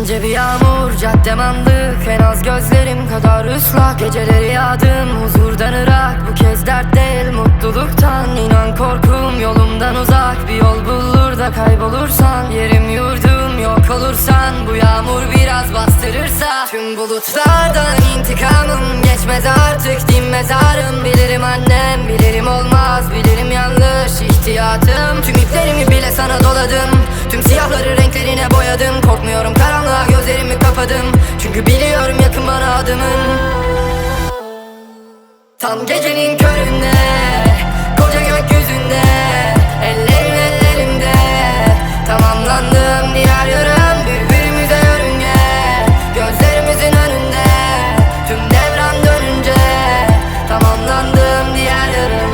İnce bir yağmur caddem anlık En az gözlerim kadar ıslak. Geceleri yağdım huzurdan ırak. Bu kez dert değil mutluluktan. İnan korkum yolumdan uzak. Bir yol bulur da kaybolursan. Yerim yurdum yok olursan. Bu yağmur biraz bastırırsa. Tüm bulutlardan intikamım Geçmez artık. Din mezarım Bilirim annem. Bilirim olmaz Bilirim yanlış ihtiyatım. Tüm iplerimi bile sana doladım. Tüm siyahları renklerine boyadım. Korkmuyorum kapadım Çünkü biliyorum yakın bana adımın. Tam gecenin köründe Koca gökyüzünde Ellerin ellerimde Tamamlandım diğer yarım Birbirimize yörünge. Gözlerimizin önünde Tüm devran dönünce. Tamamlandım diğer yarım.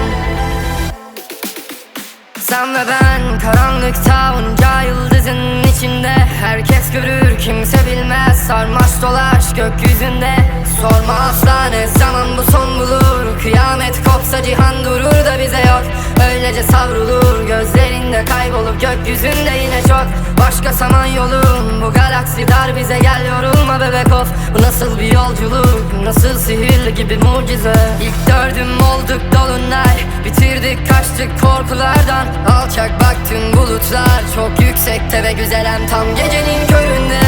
Sen ve ben karanlıkta onca yıldızın içinde. Herkes görür kimse bilmez sarmaş dolaş gökyüzünde. Sorma asla ne zaman bu son bulur. Kıyamet kopsa cihan durur da bize yok. Öylece savrulur gözlerinde kaybolup gökyüzünde yine çok. Başka saman yolum bu galaksi dar bize gel yorulma bebek of. Bu nasıl bir yolculuk nasıl sihirli gibi mucize. İlk dördüm olduk dolunay bitirdik kaçtık korkulardan. Alçak bak tüm bulutlar çok yüksekte ve güzelem tam gecenin köründe